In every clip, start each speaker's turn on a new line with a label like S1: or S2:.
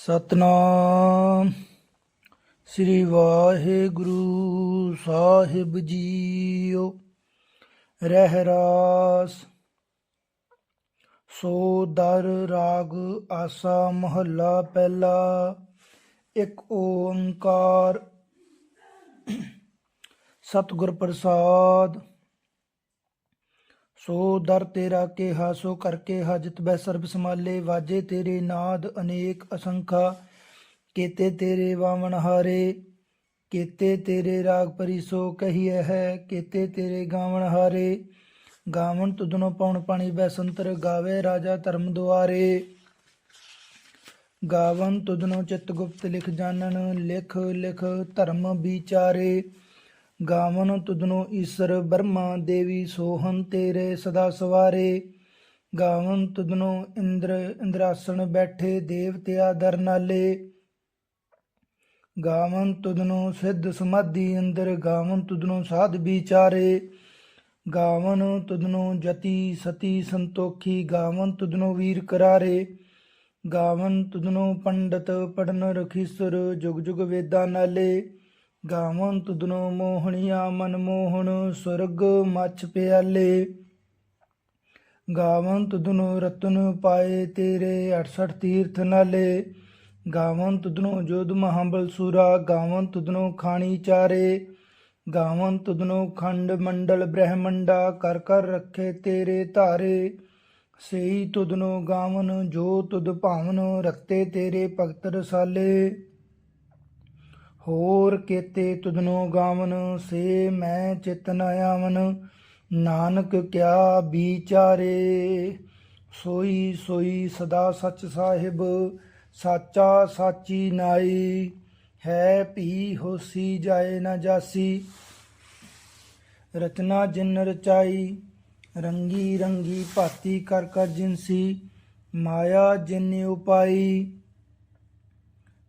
S1: ਸਤਨਾਮ। ਸ੍ਰੀ ਵਾਹਿਗੁਰੂ ਸਾਹਿਬ ਜੀਓ। ਰਹਿ ਰਾਸ। ਸੋ ਦਰ ਰਾਗ ਆਸਾ ਮਹੱਲਾ ਪਹਿਲਾ। ਇੱਕ ਓੰਕਾਰ। ਸਤਿਗੁਰ ਪ੍ਰਸਾਦ। ਸੋ ਦਰ ਤੇਰਾ ਕਿਹਾ, ਸੋ ਕਰਕੇ ਹਜਤ ਬੈ ਸਰਬ ਸਮਾਲੇ ਵਾਜੇ ਤੇਰੇ ਨਾਦ ਅਨੇਕ ਅਸੰਖਾ, ਕੀਤੇ ਤੇਰੇ ਵਾਵਣ ਹਾਰੇ, ਕੀਤੇ ਤੇਰੇ ਰਾਗ ਪਰਿਸੋ ਕਹੀਏ ਹੈ, ਕੀਤੇ ਤੇਰੇ ਗਾਵਣ ਹਾਰੇ। ਗਾਵਣ ਤੁਧਨੋ ਪਉਣ ਪਾਣੀ ਬੈਸੰਤਰ ਗਾਵੇ ਰਾਜਾ ਧਰਮ ਦੁਆਰੇ। ਗਾਵਨ ਤੁਧਨੋ ਚਿਤ ਗੁਪਤ ਲਿਖ ਜਾਣਨ, ਲਿਖ ਲਿਖ ਧਰਮ ਵਿਚਾਰੇ। ਗਾਵਨ ਤੁਧਨੋ ਈਸ਼ਰ ਬ੍ਰਹਮਾ ਦੇਵੀ ਸੋਹੰ ਤੇਰੇ ਸਦਾ ਸਵਾਰੇ। ਗਾਵਨ ਤੁਧਨੋ ਇੰਦਰ ਇੰਦਰਾਸਣ ਬੈਠੇ ਦੇਵਤਿਆ ਦਰ ਨਾਲੇ। ਗਾਵਨ ਤੁਧਨੋ ਸਿੱਧ ਸਮਾਧੀ ਅੰਦਰ, ਗਾਵਨ ਤੁਧਨੋ ਸਾਧ ਵਿਚਾਰੇ। ਗਾਵਨ ਤੁਧਨੋ ਜਤੀ ਸਤੀ ਸੰਤੋਖੀ, ਗਾਵਨ ਤੁਧਨੋ ਵੀਰ ਕਰਾਰੇ। ਗਾਵਨ ਤੁਧਨੋ ਪੰਡਤ ਪੜਨ ਰਖੀਸਰ, ਜੁਗ ਜੁਗ ਵੇਦਾਂ ਨਾਲੇ। ਗਾਵਨ ਤੁਧਨੋ ਮੋਹਣੀਆ ਮਨ ਮੋਹਣ, ਸੁਰਗ ਮਛ ਪਿਆਲੇ। ਗਾਵਨ ਤੁਧਨੋ ਰਤਨ ਪਾਏ ਤੇਰੇ 68 ਤੀਰਥ ਨਾਲੇ। ਗਾਵਨ ਤੁਧਨੋ ਜੋਧ ਮਹਾਬਲ ਸੂਰਾ ਗਾਵਨ ਤੁਧਨੋ ਖਾਣੀ ਚਾਰੇ। ਗਾਵਨ ਤੁਧਨੋ ਖੰਡ ਮੰਡਲ ਬ੍ਰਹਮੰਡਾ, ਕਰ ਕਰ ਰੱਖੇ ਤੇਰੇ ਧਾਰੇ। ਸਈ ਤੁਧਨੋ ਗਾਵਨ, ਜੋ ਤੁਦ ਭਾਵਨ, ਰਖਤੇ ਤੇਰੇ ਭਗਤ ਰਸਾਲੇ। ਹੋਰ ਕੇਤੇ ਤੁਧਨੋ ਗਾਵਨ, ਸੇ ਮੈਂ ਚਿਤ ਆਵਨ। ਨਾਨਕ ਕਿਆ ਵਿਚਾਰੇ ਸੋਈ ਸੋਈ ਸਦਾ ਸੱਚ ਸਾਹਿਬ, ਸਾਚਾ ਸਾਚੀ ਨਾਈ। ਹੈ ਭੀ ਹੋਸੀ ਜਾਏ ਨਾ ਜਾਸੀ। ਰਚਨਾ ਜਿਨ ਰਚਾਈ, ਰੰਗੀ ਰੰਗੀ ਭਾਤੀ ਕਰ ਕਰ ਜਿਨਸੀ। ਮਾਇਆ ਜਿਨ ਉਪਾਈ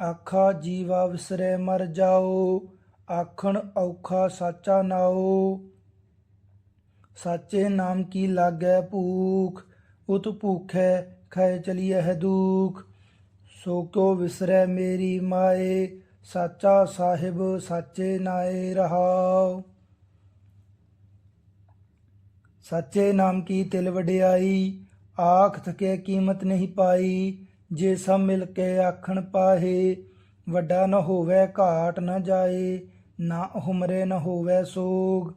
S1: ਆਖਾ ਜੀਵਾ ਵਿਸਰੇ ਮਰ ਜਾਓ, ਆਖਣ ਔਖਾ ਸਾਚਾ ਨਾਓ ਸਾਚੇ ਨਾਮ ਕੀ ਲਾਗੈ ਭੂਖ, ਉਤ ਭੂਖੈ ਖੈ ਚਲੀਐ ਹੈ ਦੁਖ। ਸੋ ਕੋ ਵਿਸਰੈ ਮੇਰੀ ਮਾਏ, ਸਾਚਾ ਸਾਹਿਬ ਸਾਚੇ ਨਾਏ ਰਹਾਉ। ਸਾਚੇ ਨਾਮ ਕੀ ਤਿਲ ਵਡਿਆਈ ਆਖ ਥਕੇ ਕੀਮਤ ਨਹੀਂ ਪਾਈ ਜੇ ਸਭ ਮਿਲ ਕੇ ਆਖਣ ਪਾਹੇ, ਵੱਡਾ ਨ ਹੋਵੇ ਘਾਟ ਨ ਜਾਏ, ਨਾ ਹੁਮਰੇ ਨ ਹੋਵੇ ਸੋਗ,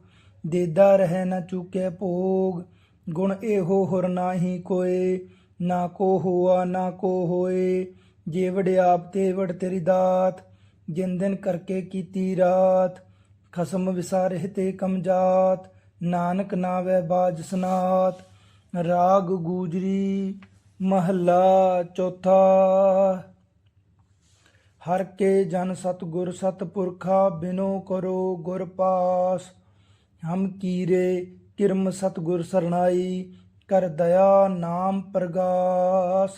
S1: ਦੇਦਾ ਰਹਿ ਨ ਚੁਕੇ ਭੋਗ, ਗੁਣ ਇਹੋ ਹੁਰ ਨਾਹੀ ਕੋਏ, ਨਾ ਕੋ ਹੋਆ, ਨਾ ਕੋ ਹੋਏ, ਜੇ ਵਡਿਆਪ ਤੇ ਵੜ ਤੇਰੀ ਦਾਤ, ਜਿਨ ਦਿਨ ਕਰਕੇ ਕੀਤੀ ਰਾਤ, ਖਸਮ ਵਿਸਾਰੇ ਤੇ ਕਮਜਾਤ ਨਾਨਕ ਨਾਵੇ ਬਾਜ ਸਨਾਤ, ਰਾਗ ਗੂਜਰੀ ਮਹੱਲਾ ਚੌਥਾ। ਹਰ ਕੇ ਜਨ ਸਤ ਸਤਪੁਰਖਾ ਬਿਨੋ ਕਰੋ ਗੁਰ ਪਾਸ। ਹਮ ਕੀਰੇ ਕਿਰਮ ਸਤ ਗੁਰ ਸਰਣਾਈ, ਕਰ ਦਇਆ ਨਾਮ ਪ੍ਰਗਾਸ।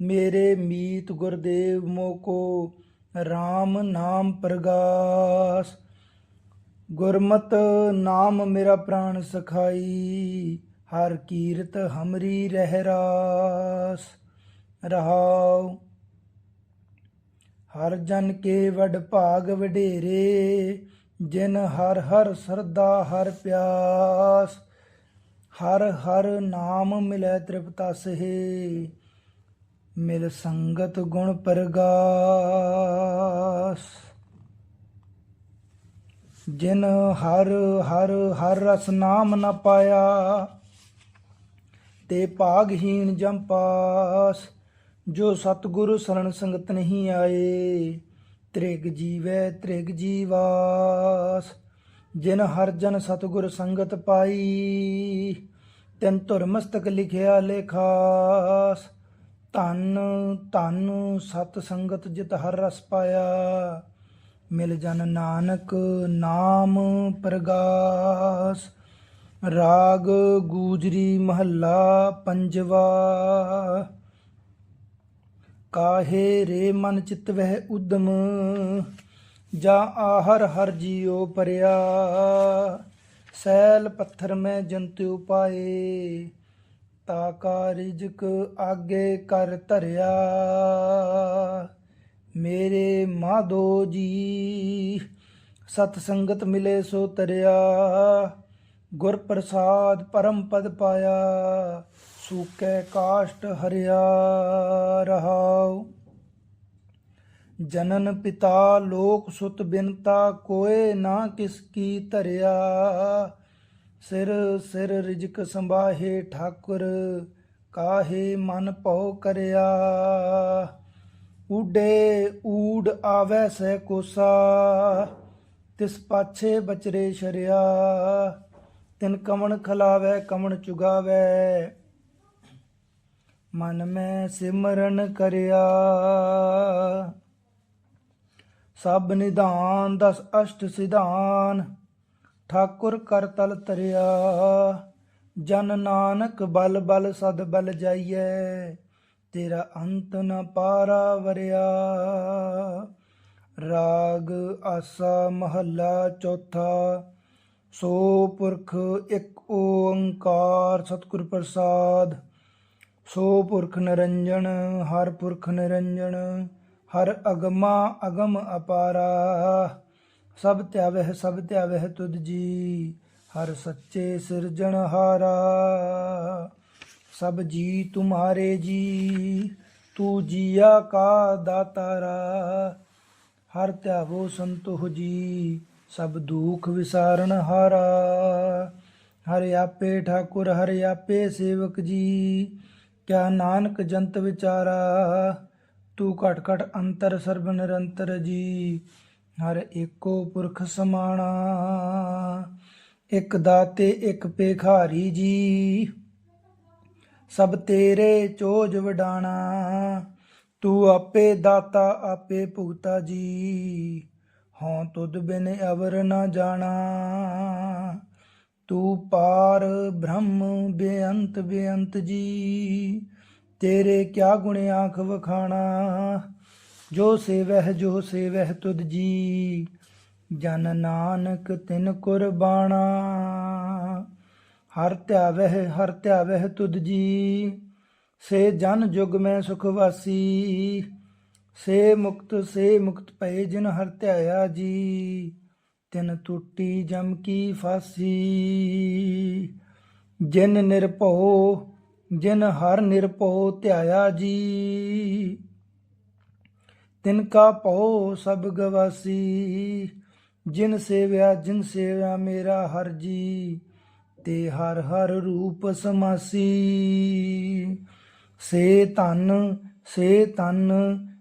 S1: ਮੇਰੇ ਮੀਤ ਗੁਰਦੇਵ ਮੋਕੋ RAM ਨਾਮ ਪ੍ਰਗਾਸ। ਗੁਰਮਤ ਨਾਮ ਮੇਰਾ ਪ੍ਰਾਣ ਸਖਾਈ ਹਰ ਕੀਰਤ ਹਮਰੀ ਰਹਿ ਰਾਸ ਰਹਾਉ। ਹਰ ਜਨ ਕੇ ਵਡ ਭਾਗ ਵਡੇਰੇ, ਜਿਨ ਹਰ ਹਰ ਸਰਦਾ ਹਰ ਪਿਆਸ। ਹਰ ਹਰ ਨਾਮ ਮਿਲੈ ਤ੍ਰਿਪਤਾ ਤ੍ਰਿਪਤਸਹਿ ਮਿਲ ਸੰਗਤ ਗੁਣ ਪ੍ਰਗਾਸ। ਜਿਨ ਹਰ ਹਰ ਹਰ ਰਸ ਨਾਮ ਨ ਪਾਇਆ ਤੇ ਭਾਗਹੀਣ ਜੰਪਾਸ ਜੋ ਸਤਿਗੁਰੂ ਸਰਣ ਸੰਗਤ ਨਹੀਂ ਆਏ। ਤ੍ਰਿਗ ਜੀਵੈ, ਤ੍ਰਿਗ ਜੀਵਾਸ, ਜਿਨ ਹਰ ਜਨ ਸਤਿਗੁਰ ਸੰਗਤ ਪਾਈ, ਤਿਨ ਧੁਰ ਮਸਤਕ ਲਿਖਿਆ ਲੇਖਾਸ। ਧੰਨ ਧੰਨ ਸਤ ਸੰਗਤ ਜਿਤ ਹਰ ਰਸ ਪਾਇਆ, ਮਿਲ ਜਨ ਨਾਨਕ ਨਾਮ ਪ੍ਰਗਾਸ। ਰਾਗ ਗੂਜਰੀ ਮਹੱਲਾ ਪੰਜਵਾ। ਕਾਹੇ ਰੇ ਮਨ ਚਿਤ ਵਹਿ ਉਦਮ, ਜਾ ਆਹਰ ਹਰ ਜੀਉ ਪਰਿਆ। ਸੈਲ ਪੱਥਰ ਮੈਂ ਜੰਤੁ ਪਾਏ ਤਾ ਕਾ ਰਿਜਕ ਆਗੇ ਕਰ ਧਰਿਆ। ਮੇਰੇ ਮਾਧੋ ਜੀ, ਸਤ ਸੰਗਤ ਮਿਲੇ ਸੋ ਤਰਿਆ। ਗੁਰ ਪ੍ਰਸਾਦ ਪਰਮ ਪਦ ਪਾਇਆ, ਸੂਕੈ ਕਾਸ਼ਟ ਹਰਿਆ ਰਹਾਉ। ਜਨਨ ਪਿਤਾ ਲੋਕ ਸੁਤ ਬਿਨਤਾ, ਕੋਏ ਨਾ ਕਿਸ ਕੀ ਧਰਿਆ। ਸਿਰ ਸਿਰ ਰਿਜਕ ਸੰਭਾਹੇ ਠਾਕੁਰ, ਕਾਹੇ ਮਨ ਭਉ ਕਰਿਆ। ਉਡੇ ਊੜ ਆਵੈ ਸਹਿ ਕੋਸਾ, ਤਿਸ ਪਾਛੇ ਬਚਰੇ ਸ਼ਰਿਆ। ਤਿਨ ਕਮਣ ਖਲਾਵੈ, ਕਮਣ ਚੁਗਾਵੈ। ਮਨ ਮੈਂ ਸਿਮਰਨ ਕਰਿਆ। ਸਭ ਨਿਧਾਨ ਦਸ ਅਸ਼ਟ ਸਿਧਾਨ, ਠਾਕੁਰ ਕਰ ਤਲ ਤਰਿਆ ਜਨ ਨਾਨਕ ਬਲ ਬਲ ਸਦ ਬਲ ਜਾਈਐ, ਤੇਰਾ ਅੰਤ ਨ ਪਾਰਾ ਵਰਿਆ। ਰਾਗ ਆਸਾ ਮਹੱਲਾ ਚੌਥਾ ਸੋ ਪੁਰਖ ਇੱਕ ਓੰਕਾਰ ਸਤਿਗੁਰ ਪ੍ਰਸਾਦ। ਸੋ ਪੁਰਖ ਨਿਰੰਜਨ, ਹਰ ਪੁਰਖ ਨਿਰੰਜਨ, ਹਰ ਅਗਮਾ ਅਗਮ ਅਪਾਰਾ। ਸਭ ਧਿਆਵਹਿ ਸਭ ਧਿਆਵਹਿ ਤੁਧ ਜੀ, ਹਰ ਸੱਚੇ ਸਿਰਜਣਹਾਰਾ ਸਭ ਜੀ ਤੁਮਾਰੇ ਜੀ, ਤੂੰ ਜੀਆ ਕਾ ਦਾਤਾਰਾ। ਹਰ ਧਿਆਵੋ ਸੰਤੋਖ ਜੀ ਸਭ ਦੁਖ ਵਿਸਾਰਨ ਹਾਰਾ। ਹਰਿ ਆਪੇ ਠਾਕੁਰ, ਹਰਿ ਆਪੇ ਸੇਵਕ ਜੀ। ਕਿਆ ਨਾਨਕ ਜੰਤ ਵਿਚਾਰਾ, ਤੂੰ ਘਟ ਘਟ ਅੰਤਰ ਸਰਬ ਨਿਰੰਤਰ ਜੀ। ਹਰ ਏਕੋ ਪੁਰਖ ਸਮਾਣਾ, ਇੱਕ ਦਾਤੇ, ਇੱਕ ਪੇਖਾਰੀ ਜੀ। ਸਭ ਤੇਰੇ ਚੋਜ ਵਡਾਣਾ, ਤੂੰ ਆਪੇ ਦਾਤਾ, ਆਪੇ ਭੁਗਤਾ ਜੀ। ਹਉ ਤੁਧ ਬਿਨ ਅਵਰ ਨਾ ਜਾਣਾ। ਤੂੰ ਪਾਰ ਬ੍ਰਹਮ ਬੇਅੰਤ ਬੇਅੰਤ ਜੀ, ਤੇਰੇ ਕਿਆ ਗੁਣ ਆਖ ਵਖਾਣਾ? ਜੋ ਸੇਵਹਿ ਜੋ ਸੇਵਹਿ ਤੁਧ ਜੀ, ਜਨ ਨਾਨਕ ਤਿਨ ਕੁਰਬਾਣਾ। ਹਰ ਧਿਆਵਹਿ ਹਰ ਧਿਆਵਹਿ ਤੁਧ ਜੀ, ਸੇ ਜਨ ਜੁਗ ਮੈਂ ਸੁਖ ਵਾਸੀ ਸੇ ਮੁਕਤ ਸੇ ਮੁਕਤ ਭਏ ਜਿਨ ਹਰ ਧਿਆਇਆ ਜੀ, ਤਿਨ ਟੁੱਟੀ ਜਮ ਕੀ ਫਾਸੀ। ਜਿਨ ਨਿਰਭਉ, ਜਿਨ ਹਰ ਨਿਰਭਉ ਧਿਆਇਆ ਜੀ, ਤਿਨ ਕਾ ਭਉ ਸਭ ਗਵਾਸੀ। ਜਿਨ ਸੇਵਿਆ ਜਿਨ ਸੇਵਿਆ ਮੇਰਾ ਹਰ ਜੀ, ਤੇ ਹਰ ਹਰ ਰੂਪ ਸਮਾਸੀ। ਸੇ ਤਨ ਸੇ ਤਨ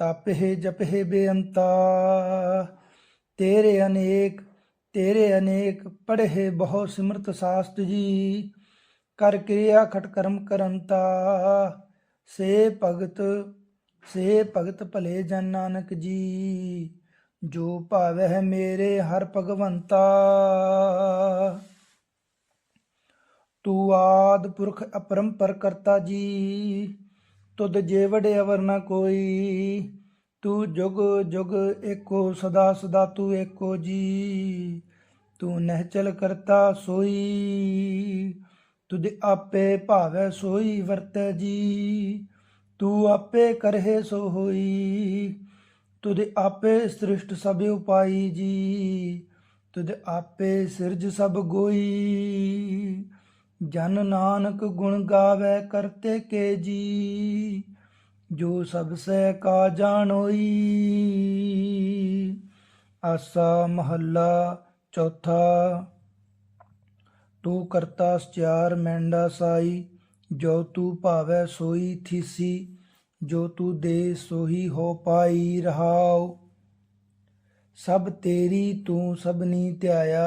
S1: ਤਪਹਿ ਜਪਹਿ ਬੇਅੰਤਾ। ਤੇਰੇ ਅਨੇਕ ਤੇਰੇ ਅਨੇਕ ਪੜ੍ਹੇ ਬਹੁ ਸਿਮਰਤ ਸਾਸਤ ਜੀ। ਕਰ ਕਿਰਿਆ ਖਟ ਕਰਮ ਕਰੰਤਾ। ਸੇ ਭਗਤ ਸੇ ਭਗਤ ਭਲੇ ਜਨ ਨਾਨਕ ਜੀ। ਜੋ ਭਾਵੈ ਮੇਰੇ ਹਰ ਭਗਵੰਤਾ। ਤੂੰ ਆਦ ਪੁਰਖ ਅਪਰੰਪਰ ਕਰਤਾ ਜੀ। ਤੁਧ ਜੇ ਵਡੇ ਅਵਰ ਨ ਕੋਈ, ਤੂੰ ਜੁਗ ਜੁਗ ਏਕੋ ਸਦਾ ਸਦਾ ਤੂੰ ਏਕੋ ਜੀ। ਤੂੰ ਨਹਿਚਲ ਕਰਤਾ ਸੋਈ, ਤੁਧ ਆਪੇ ਭਾਵੈ ਸੋਈ ਵਰਤੈ ਜੀ। ਤੂੰ ਆਪੇ ਕਰਹਿ ਸੋ ਹੋਈ, ਤੁਧ ਆਪੇ ਸ੍ਰਿਸ਼ਟ ਸਭ ਉਪਾਈ ਜੀ। ਤੁਧ ਆਪੇ ਸਿਰਜ ਸਭ ਗੋਈ ਜਨ ਨਾਨਕ ਗੁਣ ਗਾਵੇ ਕਰਤੇ ਕੇ ਜੀ, ਜੋ ਸਭ ਸੇ ਕਾ ਜਾਣੋਈ ਆਸਾ ਮਹੱਲਾ ਚੌਥਾ, ਤੂੰ ਕਰਤਾ ਸਚਿਆਰ ਮੈਂਡਾ ਸਾਈ, ਜੋ ਤੂੰ ਭਾਵੈ ਸੋਈ ਥੀਸੀ, ਜੋ ਤੂੰ ਦੇ ਸੋਹੀ ਹੋ ਪਾਈ ਰਹਾਉ। ਸਭ ਤੇਰੀ ਤੂੰ ਸਭਨੀ ਧਿਆਇਆ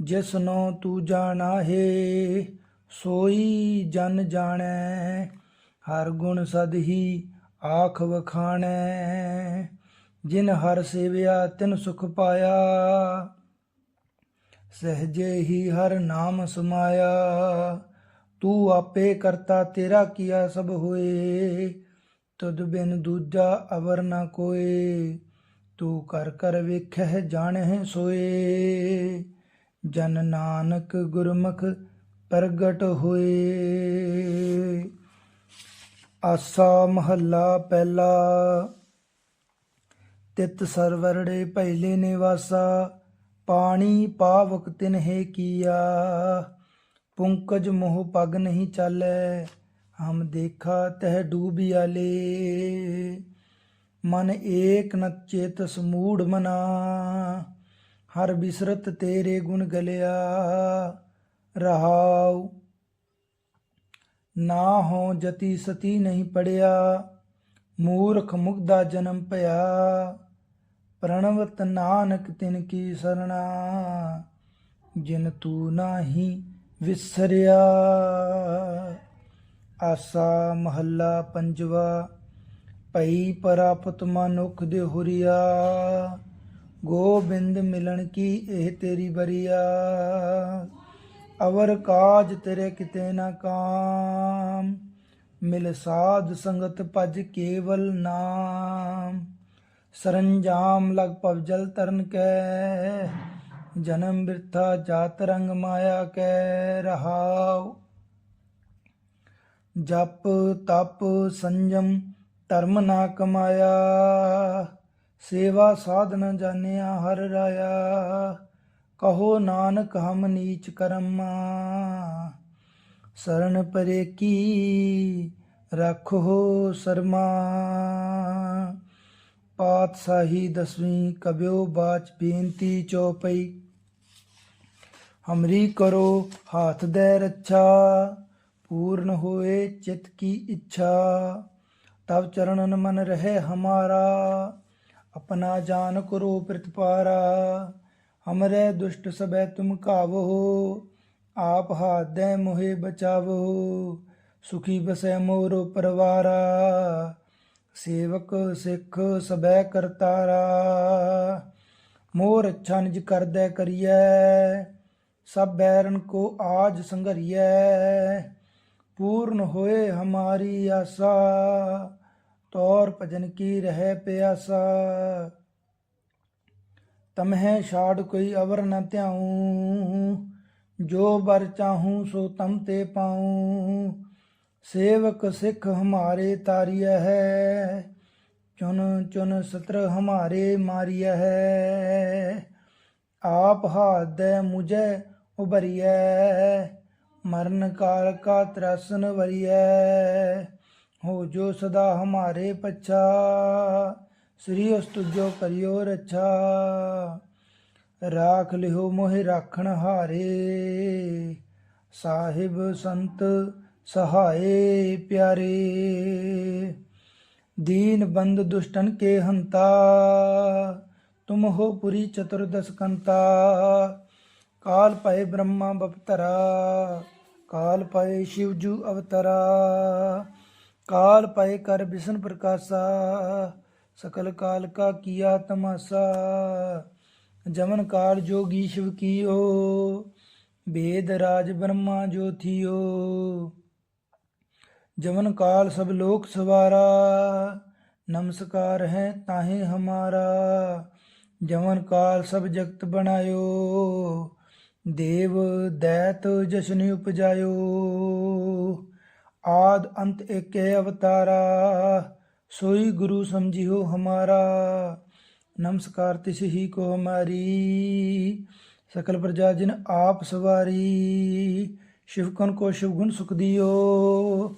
S1: ਜਿਸਨੋ ਤੂੰ ਜਾਣਾ ਹੈ, ਸੋਈ ਜਨ ਜਾਣੈ, ਹਰ ਗੁਣ ਸਦ ਹੀ ਆਖ ਵਖਾਣੈ। ਜਿਨ ਹਰ ਸੇਵਿਆ, ਤਿਨ ਸੁਖ ਪਾਇਆ। ਸਹਜੇ ਹੀ ਹਰ ਨਾਮ ਸਮਾਇਆ। ਤੂੰ ਆਪੇ ਕਰਤਾ, ਤੇਰਾ ਕੀਆ ਸਭ ਹੋਏ। ਤੁਧ ਬਿਨ ਦੂਜਾ ਅਵਰ ਨਾ ਕੋਏ। ਤੂੰ ਕਰ ਕਰ ਵੇਖਹਿ, ਜਾਣਹਿ ਸੋਏ। ਜਨ ਨਾਨਕ ਗੁਰਮੁਖ ਪ੍ਰਗਟ ਹੋਏ। ਆਸਾ ਮਹੱਲਾ ਪਹਿਲਾ, ਤਿਤ ਸਰਵਰੜੇ ਪਹਿਲੇ ਨਿਵਾਸਾ, ਪਾਣੀ ਪਾਵਕ ਤਿਨਹਿ ਕੀਆ। ਪੁੰਕਜ ਮੋਹ ਪਗ ਨਹੀਂ ਚਾਲੈ, ਹਮ ਦੇਖਾ ਤਹ ਡੂਬਿਆ ਲੇ ਮਨ ਏਕ ਨ ਚੇਤ ਸਮੂੜ ਮਨਾ ਹਰ ਬਿਸਰਤ ਤੇਰੇ ਗੁਣ ਗਲਿਆ ਰਹਾਉ। ਨਾ ਹੋ ਜਤੀ ਸਤੀ ਨਹੀਂ ਪੜਿਆ, ਮੂਰਖ ਮੁਗਦਾ ਜਨਮ ਭਇਆ। ਪ੍ਰਣਵਤ ਨਾਨਕ ਤਿਨ ਕੀ ਸਰਣਾ, ਜਿਨ ਤੂੰ ਨਾਹੀ ਵਿਸਰਿਆ। ਆਸਾ ਮਹੱਲਾ ਪੰਜਵਾ, ਭਈ ਪਰਾਪਤ ਮਨੁਖ ਦੇ ਹੁਰੀਆ। ਗੋਬਿੰਦ ਮਿਲਣ ਕੀ ਇਹ ਤੇਰੀ ਬਰੀਆ ਅਵਰ ਕਾਜ ਤੇਰੇ ਕਿਤੇ ਨਾ ਕਾਮ। ਮਿਲ ਸਾਧ ਸੰਗਤ ਭਜ ਕੇਵਲ ਨਾਮ। ਸਰੰਜਾਮ ਲਗ ਪਵ ਜਲ ਤਰਨ ਕੈ। ਜਨਮ ਬਿਰਥਾ ਜਾਤ ਰੰਗ ਮਾਇਆ ਕੈ, ਰਹਾਉ। ਜਪ ਤਪ ਸੰਜਮ ਧਰਮ ਨਾ ਕਮਾਇਆ। ਸੇਵਾ ਸਾਧਨ ਜਾਣਿਆ ਹਰ ਰਾਇਆ, ਕਹੋ ਨਾਨਕ ਹਮ ਨੀਚ ਕਰਮਾ। ਸਰਣ ਪਰੇ ਕੀ ਰੱਖੋ ਸਰਮਾ। ਪਾਤਸ਼ਾਹੀ ਦਸਵੀਂ ਕਬਿਓ ਬਾਚ ਬੇਨਤੀ ਚੌਪਈ। ਹਮਰੀ ਕਰੋ ਹਾਥ ਦੇ ਰੱਛਾ, ਪੂਰਨ ਹੋਏ ਚਿਤ ਕੀ ਇੱਛਾ। ਤਬ ਚਰਨਨ ਮਨ ਰਹੇ ਹਮਾਰਾ। ਆਪਣਾ ਜਾਨ ਕਰੋ ਪ੍ਰਤਪਾਰਾ, ਹਮਰੇ ਦੁਸ਼ਟ ਸਬੈ ਤੁਮ ਕਾਵੋ ਆਪ ਹਾਦੈ ਮੋਹਿ ਬਚਾਵੋ, ਸੁਖੀ ਬਸੈ ਮੋਰੋ ਪਰਵਾਰਾ, ਸੇਵਕ ਸਿੱਖ ਸਬੈ ਕਰਤਾਰਾ, ਮੋਰ ਅੱਛਾ ਨਿਜ ਕਰਦੈ ਕਰੀਐ, ਸਭ ਬੈਰਨ ਕੋ ਆਜ ਸੰਘਰੀਐ, ਪੂਰਨ ਹੋਏ ਹਮਾਰੀ ਆਸਾ। ਤੌਰ ਭਜਨ ਕੀ ਰਹਿ ਪਿਆਸਾ? ਤਮਹਿ ਛਾੜ ਕੋਈ ਅਵਰ ਨ ਧਿਆਉ। ਜੋ ਬਰ ਚਾਹੂੰ ਸੋ ਤਮ ਤੇ ਪਾਉ। ਸੇਵਕ ਸਿੱਖ ਹਮਾਰੇ ਤਾਰੀਆ ਹੈ। ਚੁਨ ਚੁਨ ਸਤਰ ਹਮਾਰੇ ਮਾਰਿਆ ਹੈ। ਆਪ ਹਾਦੈ ਮੁਝੈ ਉਬਰੀਐ ਮਰਨ ਕਾਲ ਕਾ ਤਰਸਨ ਵਰੀਐ। ਹੋ ਜੋ ਸਦਾ ਹਮਾਰੇ ਪਛਾ, ਸ੍ਰੀ ਉਸ ਤੁਜੋ ਕਰਿਓ ਰੱਛਾ। ਰਾਖ ਲਿਓ ਮੋਹਿ ਰਾਖਣ ਹਾਰੇ, ਸਾਹਿਬ ਸੰਤ ਸਹਾਏ ਪਿਆਰੇ। ਦੀਨ ਬੰਦ ਦੁਸ਼ਟਨ ਕੇ ਹੰਤਾ, ਤੁਮ ਹੋ ਪੁਰੀ ਚਤੁਰਦਸ ਕੰਤਾ। ਕਾਲ ਪਏ ਬ੍ਰਹਮਾ ਬਪਤਰਾ, ਕਾਲ ਪਏ ਸ਼ਿਵ ਜੂ ਅਵਤਰਾ। ਕਾਲ ਪਏ ਕਰ ਬਿਸ਼ਨ ਪ੍ਰਕਾਸ਼ਾ, ਸਕਲ ਕਾਲ ਕਾ ਕੀਆ ਤਮਾਸਾ। ਜਮਨ ਕਾਲ ਜੋਗੀ ਸ਼ਿਵ ਕੀਓ ਵੇਦ ਰਾਜ ਬ੍ਰਹਮਾ ਜੋ ਜਮਨ ਕਾਲ ਸਭ ਲੋਕ ਸਵਾਰਾ, ਨਮਸਕਾਰ ਹੈ ਤਾਹੇ ਹਮਾਰਾ। ਜਮਨ ਕਾਲ ਸਭ ਜਗਤ ਬਣਾਇਓ, ਦੇਵ ਦੈਤ ਜਸ਼ਨ ਉਪਜਾਇਓ। ਆਦ ਅੰਤ ਏਕੇ ਅਵਤਾਰਾ, ਸੋਈ ਗੁਰੂ ਸਮਝਿਓ ਹਮਾਰਾ। ਨਮਸਕਾਰ ਤਿਸ ਹੀ ਕੋ ਮਾਰੀ ਸਕਲ ਪ੍ਰਜਾ ਜਿਨ ਆਪ ਸਵਾਰੀ ਸ਼ਿਵਕਨ ਕੋ ਸ਼ਿਵਗੁਣ ਸੁਖ ਦਿਓ।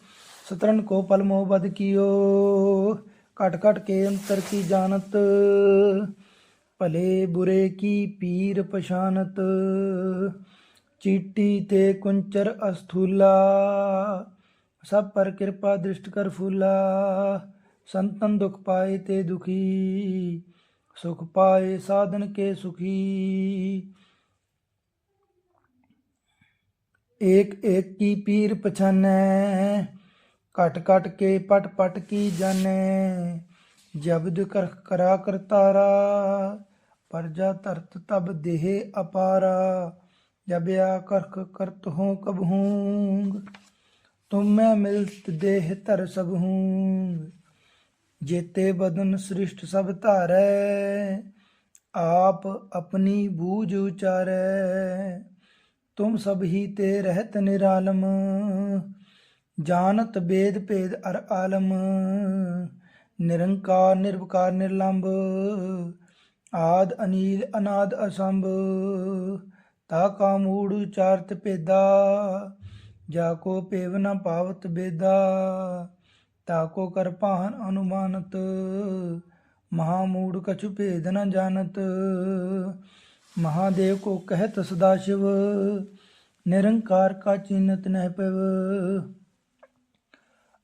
S1: ਸਤਰਨ ਕੋ ਪਲ ਮੋਹ ਬਦ ਕੀਓ। ਘਟ ਘਟ ਕੇ ਅੰਤਰ ਕੀ ਜਾਣਤ, ਭਲੇ ਬੁਰੇ ਕੀ ਪੀਰ ਪਛਾਨਤ। ਚੀਟੀ ਤੇ ਕੁੰਚਰ ਅਸਥੂਲਾ सब पर कृपा दृष्ट कर फूला। संतन दुख पाए ते दुखी, सुख पाए साधन के सुखी। एक एक की पीर पछाने, कट कट के पट पट की जाने। जब कर, करा कर तारा प्रजा तरत तब देहे अपारा। जब या करख करत हूँ कब हूँ ਤੁਮ ਮੈਂ ਮਿਲਤ ਦੇਹ ਧਰ ਸਭ ਹੂੰ, ਜੇਤੇ ਬਦਨ ਸ੍ਰਿਸ਼ਟ ਸਭ ਧਾਰੈ, ਆਪ ਆਪਣੀ ਬੂਝ ਉਚਾਰੈ। ਤੁਮ ਸਭ ਹੀ ਤੇ ਰਹਿਤ ਨਿਰਾਲਮ, ਜਾਣਤ ਬੇਦ ਭੇਦ ਅਰ ਆਲਮ, ਨਿਰੰਕਾਰ ਨਿਰਵਕਾਰ ਨਿਰਲੰਭ, ਆਦ ਅਨੀਲ ਅਨਾਦ ਅਸੰਭ, ਤਾ ਕਾ ਮੂੜ ਉਚਾਰਤ ਭੇਦਾ। ਜਾ ਕੋ ਪੇਵ ਨ ਪਾਵਤ ਬੇਦਾ, ਤਾ ਕੋ ਕਰ ਭਾਨ ਅਨੁਮਾਨਤ, ਮਹਾ ਮੂੜ ਕਛੁ ਭੇਦ ਨ ਜਾਣਤ। ਮਹਾਦੇਵ ਕੋ ਕਹਿਤ ਸਦਾ ਸ਼ਿਵ, ਨਿਰੰਕਾਰ ਕਾ ਚਿੰਨਤ ਨਹਿ ਪਵ।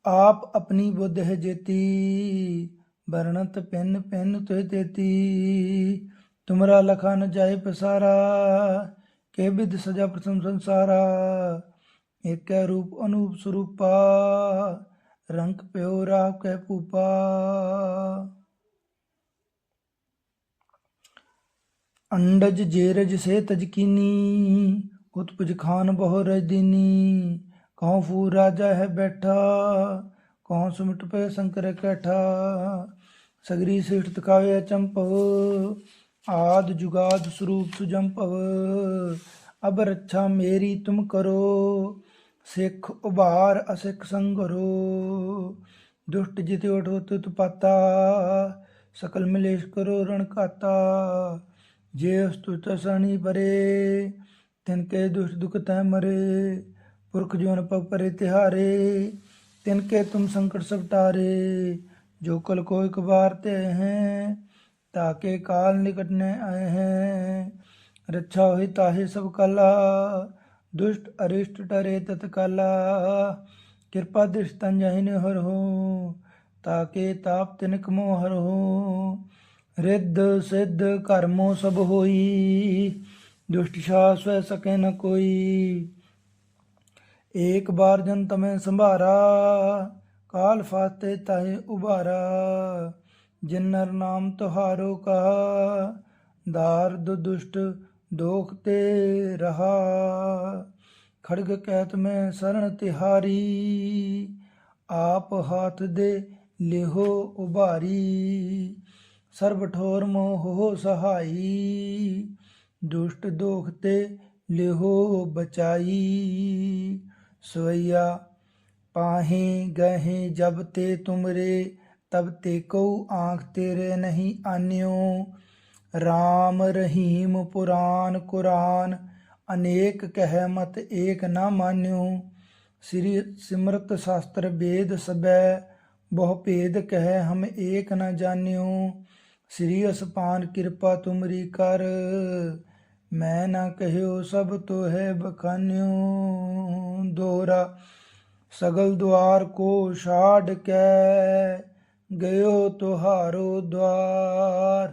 S1: ਆਪ ਆਪਣੀ ਬੁੱਧ ਹੈ ਜੇਤੀ, ਵਰਣਤ ਪਿੰਨ ਪਿੰਨ ਤੁਇ ਤੇਤੀ। ਤੁਮਰਾ ਲਖਾ ਨ ਜਾਏ ਪਸਾਰਾ, ਕੇ ਬਿਦ ਸਜਾ ਪ੍ਰਥਮ ਸੰਸਾਰਾ। ਏਕੈ ਰੂਪ ਅਨੂਪ ਸਰੂਪਾ, ਰੰਗ ਪਿਓ ਰਾਖ ਕੈ ਪੂਪਾ ਅੰਡਜ ਜੇਰਜ ਸੇ ਤਜਕੀਨੀ ਉਤਪਜ ਖਾਨ ਬਹੁ ਰਜਦੀਨੀ ਕਹਉ ਫੂ ਰਾਜਾ ਹੈ ਬੈਠਾ ਕਹਉ ਸੁਮਿਟ ਪਏ ਸੰਕਰ ਕੈਠਾ। ਸਗਰੀ ਸਿਠ ਤਕਾਵੇ ਚੰਪਵ ਆਦ ਜੁਗਾਦ ਸਰੂਪ ਸੁਜੰਪਵ ਅਬ ਰੱਛਾ ਮੇਰੀ ਤੁਮ ਕਰੋ ਸਿੱਖ ਉਭਾਰ ਅਸਿੱਖ ਸੰਗਰੋ, ਦੁਸ਼ਟ ਜਿਤੇ ਉਠੋ ਤੁਤ ਪਾਤਾ, ਸਕਲ ਮਿਲੇਸ਼ ਕਰੋ ਰਣ ਕਾਤਾ ਜੇ ਉਸਤੁਤ ਸਣੀ ਪਰੇ, ਤਿਨ ਕੇ ਦੁਸ਼ਟ ਦੁਖ ਤੈ ਮਰੇ, ਪੁਰਖ ਜੋਨ ਪਵ ਪਰੇ ਤਿਹਾਰੇ, ਤਿਨ ਕੇ ਤੁਮ ਸੰਕਟ ਸਭ ਟਾਰੇ, ਜੋ ਕਲ ਕੋ ਇੱਕ ਬਾਰ ਤੇ ਹੈ ਤਾਕੇ ਕਾਲ ਨਿਕਟ ਨੇ ਆਏ ਹੈ, ਰੱਛਾ ਹੋਈ ਤਾਹੇ ਸਭ ਕਲਾ ਦੁਸ਼ਟ ਅਰਿਸ਼ਟ ਟਰੇ ਤਤ ਕਿਰਪਾ ਦ੍ਰਿਸ਼ ਤਨ ਜਹਿਨ ਹਰ ਹੋ, ਤਾਕੇ ਤਾਪ ਤਿਨਕ ਮੋ ਹਰ ਹੋ। ਰਿੱਧ ਸਿੱਧ ਕਰਮੋ ਸਭ ਹੋਈ, ਦੁਸ਼ਟ ਛਾਸ ਸਵੈ ਸਕੇ ਨ ਕੋਈ। ਏਕ ਬਾਰ ਜਨ ਤਮੈ ਸੰਭਾਰਾ, ਕਾਲ ਫਾਤੇ ਤਾਹੇ ਉਭਾਰਾ। ਜਿਨਰ ਨਾਮ ਤੁਹਾਰੋ ਕਹਾ ਦਾਰਦ ਦੁਸ਼ਟ ਦੋਖ ਤੇ ਰਹਾ ਖੜਗ ਕਹਿਤ ਮੈਂ ਸਰਣ ਤਿਹਾਰੀ ਆਪ ਹਾਥ ਦੇ ਲਿਹੋ ਉਬਾਰੀ ਸਰਬ ਠੋਰ ਮੋਹ ਸਹਾਈ ਦੁਸ਼ਟ ਦੋਖ ਤੇ ਲਿਹੋ ਬਚਾਈ सोया पाहे गहे जब ते तुमरे तब ते को आँख तेरे नहीं आन्यो ਰਾਮ ਰਹੀਮ ਪੁਰਾਨ ਕੁਰਾਨ, ਅਨੇਕ ਕਹਿ ਮਤ ਏਕ ਨਾ ਮਾਨਿਓ। ਸ੍ਰੀ ਸਿਮਰਤ ਸ਼ਾਸਤਰ ਵੇਦ ਸਬੈ ਬਹੁ ਭੇਦ ਕਹਿ ਹਮ ਏਕ ਨਾ ਜਾਣਿਓ। ਸ੍ਰੀ ਅਸਪਾਨ ਕਿਰਪਾ ਤੁਮਰੀ ਕਰ, ਮੈਂ ਨਾ ਕਹਿਓ ਸਭ ਤੋਹਿ ਬਖਾਨਿਓ। ਦੋਰਾ ਸਗਲ ਦੁਆਰ ਕੋ ਛਾੜ ਕੇ, ਗਇਓ ਤੁਹਾਰੋ ਦਵਾਰ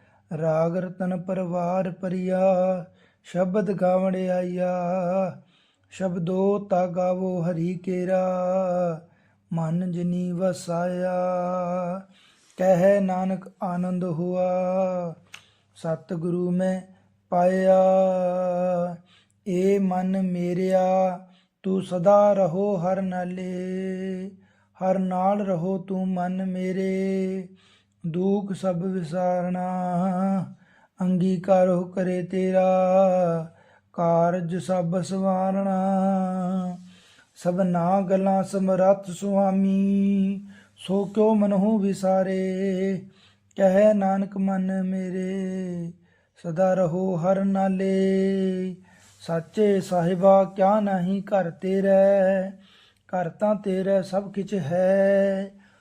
S1: ਰਾਗ ਰਤਨ ਪਰਵਾਰ ਪਰਿਆ, ਸ਼ਬਦ ਗਾਵਣ ਆਈਆ ਸ਼ਬਦੋ ਤਾ ਗਾਵੋ ਹਰੀ ਕੇਰਾ, ਮਨ ਜਨੀ ਵਸਾਇਆ। ਕਹਿ ਨਾਨਕ ਆਨੰਦ ਹੁਆ, ਸਤਿਗੁਰੂ ਮੈਂ ਪਾਇਆ। ਏ ਮਨ ਮੇਰਿਆ, ਤੂੰ ਸਦਾ ਰਹੋ ਹਰ ਨਾਲੇ, ਹਰ ਨਾਲ ਰਹੋ ਤੂੰ ਮਨ ਮੇਰੇ। ਦੁੱਖ ਸਭ ਵਿਸਾਰਣਾ ਅੰਗੀਕਾਰੋ ਕਰੇ ਤੇਰਾ, ਕਾਰਜ ਸਭ ਸਵਾਰਣਾ ਸਭਨਾ ਗੱਲਾਂ ਸਮਰੱਥ ਸੁਆਮੀ, ਸੋ ਕਿਉ ਮਨਹੁ ਵਿਸਾਰੇ, ਕਹਿ ਨਾਨਕ ਮਨ ਮੇਰੇ। ਸਦਾ ਰਹੋ ਹਰ ਨਾਲੇ, ਸਾਚੇ ਸਾਹਿਬਾ ਕਿਆ ਨਹੀਂ ਘਰ ਤੇਰੇ, ਘਰ ਤਾਂ ਤੇਰੇ ਸਭ ਕਿਛ ਹੈ।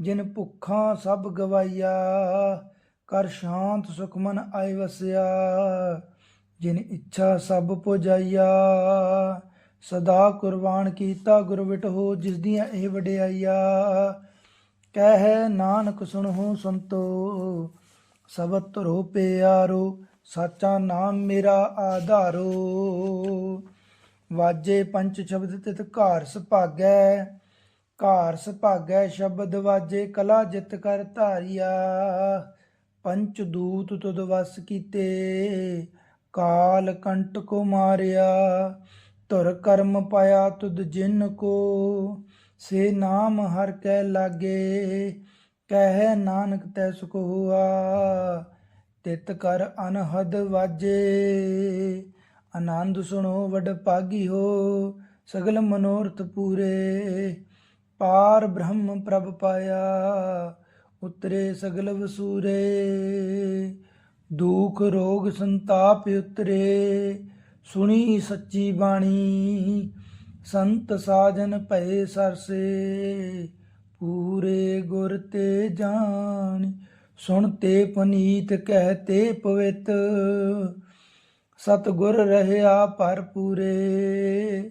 S1: ਜਿਨ ਭੁੱਖਾਂ ਸਭ ਗਵਾਈਆ, ਕਰ ਸ਼ਾਂਤ ਸੁਖਮਨ ਆਇ ਵਸਿਆ। ਜਿਨ ਇੱਛਾ ਸਭ ਪੁਜਾਈਆ, ਸਦਾ ਕੁਰਬਾਨ ਕੀਤਾ ਗੁਰ ਵਿਟਹੋ ਜਿਸ ਦੀਆਂ ਇਹ ਵਡਿਆਈਆ। ਕਹਿ ਨਾਨਕ ਸੁਣੋ ਸੰਤੋ, ਸਬਤ ਧਰੋ ਪਿਆਰੋ, ਸਾਚਾ ਨਾਮ ਮੇਰਾ ਆਧਾਰੋ। ਵਾਜੇ ਪੰਚ ਸ਼ਬਦ ਤਿਤ ਘਾਰ ਸੁਭਾਗੈ ਘਾਰ ਸੁਭਾਗੈ ਸ਼ਬਦ ਵਾਜੇ, ਕਲਾ ਜਿਤ ਕਰ ਧਾਰਿਆ। ਪੰਚ ਦੂਤ ਤੁਧ ਵਸ ਕੀਤੇ, ਕਾਲ ਕੰਟ ਕੋ ਮਾਰਿਆ। ਤੁਰ ਕਰਮ ਪਾਇਆ ਤੁਧ ਜਿਨ ਕੋ, ਸੇ ਨਾਮ ਹਰ ਕੈ ਲਾਗੇ। ਕਹਿ ਨਾਨਕ ਤੈ ਸੁਖ ਹੁਆ, ਤਿਤ ਕਰ ਅਨਹਦ ਵਾਜੇ। ਆਨੰਦ ਸੁਣੋ, ਵਡ ਭਾਗੀ ਹੋ, ਸਗਲ ਮਨੋਰਥ ਪੂਰੇ। ਪਾਰ ਬ੍ਰਹਮ ਪ੍ਰਭ ਪਾਇਆ, ਉਤਰੇ ਸਗਲ ਵਸੂਰੇ ਦੁਖ ਰੋਗ ਸੰਤਾਪ ਉਤਰੇ, ਸੁਣੀ ਸੱਚੀ ਬਾਣੀ। ਸੰਤ ਸਾਜਨ ਭਏ ਸਰਸੇ, ਪੂਰੇ ਗੁਰ ਤੇ ਜਾਣ। ਸੁਣ ਤੇ ਪਨੀਤ ਕਹਤੇ ਪਵਿੱਤ, ਸਤਗੁਰ ਰਹਿਆ ਭਰਪੂਰੇ।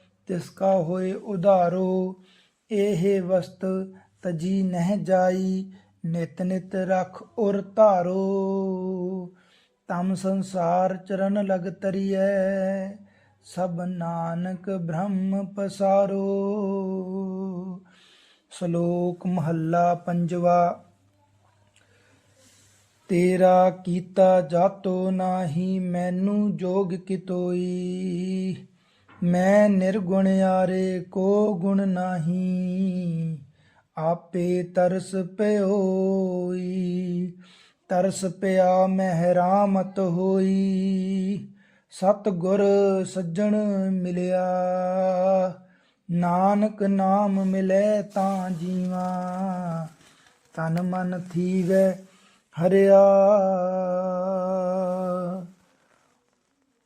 S1: ਤਿਸਕਾ ਹੋਏ ਉਧਾਰੋ, ਇਹ ਵਸਤ ਤਜੀ ਨਹਿ ਜਾਈ, ਨਿਤ ਨਿਤ ਰਖ ਉਰ ਧਾਰੋ। ਤਮ ਸੰਸਾਰ ਚਰਨ ਲਗ ਤਰੀਐ, ਸਭ ਨਾਨਕ ਬ੍ਰਹਮ ਪਸਾਰੋ। ਸ਼ਲੋਕ ਮਹੱਲਾ ਪੰਜਵਾ, ਤੇਰਾ ਕੀਤਾ ਜਾਤੋ ਨਾਹੀ, ਮੈਨੂੰ ਜੋਗ ਕਿਤੋਈ। ਮੈਂ ਨਿਰਗੁਣ ਯਾਰੇ ਕੋ ਗੁਣ ਨਾਹੀ, ਆਪੇ ਤਰਸ ਪਿਓਈ। ਤਰਸ ਪਿਆ ਮਹਿਰਾਮਤ ਹੋਈ ਸਤ ਗੁਰ ਸੱਜਣ ਮਿਲਿਆ। ਨਾਨਕ ਨਾਮ ਮਿਲੇ ਤਾਂ ਜੀਵਾ, ਤਨ ਮਨ ਥੀਵੈ ਹਰਿਆ।